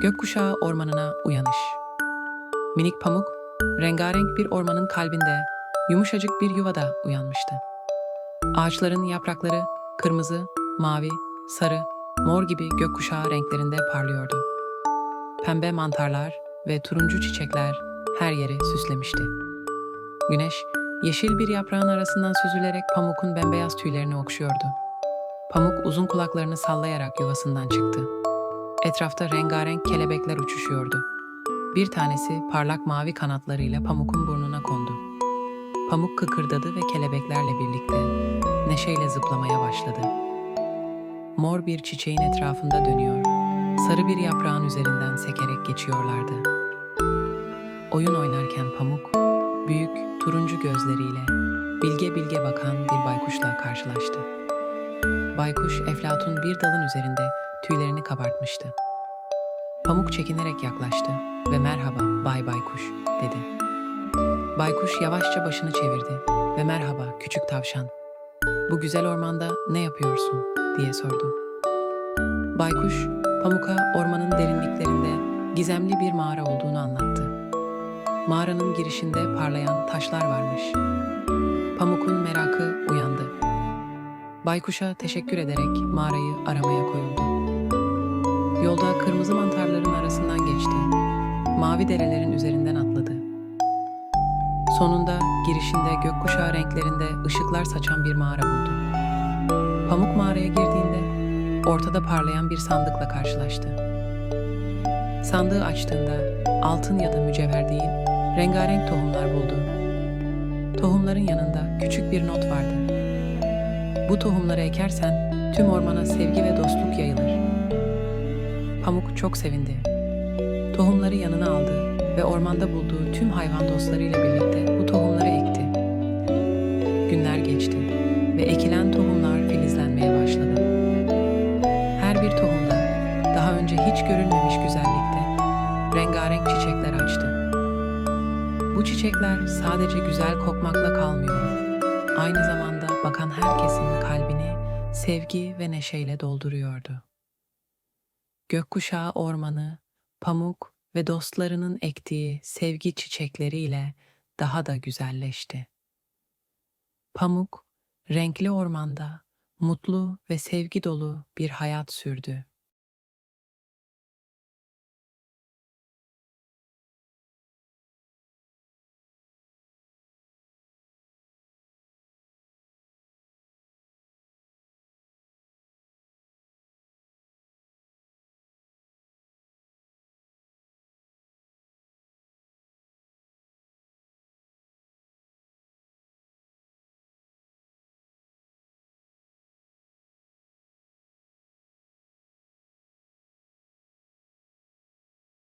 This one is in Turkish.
Gökkuşağı ormanına uyanış. Minik pamuk, rengarenk bir ormanın kalbinde, yumuşacık bir yuvada uyanmıştı. Ağaçların yaprakları kırmızı, mavi, sarı, mor gibi gökkuşağı renklerinde parlıyordu. Pembe mantarlar ve turuncu çiçekler her yeri süslemişti. Güneş, yeşil bir yaprağın arasından süzülerek pamukun bembeyaz tüylerini okşuyordu. Pamuk uzun kulaklarını sallayarak yuvasından çıktı. Etrafta rengarenk kelebekler uçuşuyordu. Bir tanesi parlak mavi kanatlarıyla pamukun burnuna kondu. Pamuk kıkırdadı ve kelebeklerle birlikte neşeyle zıplamaya başladı. Mor bir çiçeğin etrafında dönüyor, sarı bir yaprağın üzerinden sekerek geçiyorlardı. Oyun oynarken pamuk, büyük turuncu gözleriyle bilge bilge bakan bir baykuşla karşılaştı. Baykuş Eflatun bir dalın üzerinde tüylerini kabartmıştı. Pamuk çekinerek yaklaştı ve merhaba Bay Baykuş dedi. Baykuş yavaşça başını çevirdi ve merhaba küçük tavşan. Bu güzel ormanda ne yapıyorsun diye sordu. Baykuş Pamuk'a ormanın derinliklerinde gizemli bir mağara olduğunu anlattı. Mağaranın girişinde parlayan taşlar varmış. Pamuk'un merakı uyandı. Baykuş'a teşekkür ederek mağarayı aramaya koyuldu. Yolda kırmızı mantarların arasından geçti. Mavi derelerin üzerinden atladı. Sonunda girişinde gökkuşağı renklerinde ışıklar saçan bir mağara buldu. Pamuk mağaraya girdiğinde ortada parlayan bir sandıkla karşılaştı. Sandığı açtığında altın ya da mücevher değil, rengarenk tohumlar buldu. Tohumların yanında küçük bir not vardı. Bu tohumları ekersen tüm ormana sevgi ve dostluk. Pamuk çok sevindi. Tohumları yanına aldı ve ormanda bulduğu tüm hayvan dostlarıyla birlikte bu tohumları ekti. Günler geçti ve ekilen tohumlar filizlenmeye başladı. Her bir tohumda daha önce hiç görülmemiş güzellikte rengarenk çiçekler açtı. Bu çiçekler sadece güzel kokmakla kalmıyor. Aynı zamanda bakan herkesin kalbini sevgi ve neşeyle dolduruyordu. Gökkuşağı ormanı, pamuk ve dostlarının ektiği sevgi çiçekleriyle daha da güzelleşti. Pamuk, renkli ormanda mutlu ve sevgi dolu bir hayat sürdü.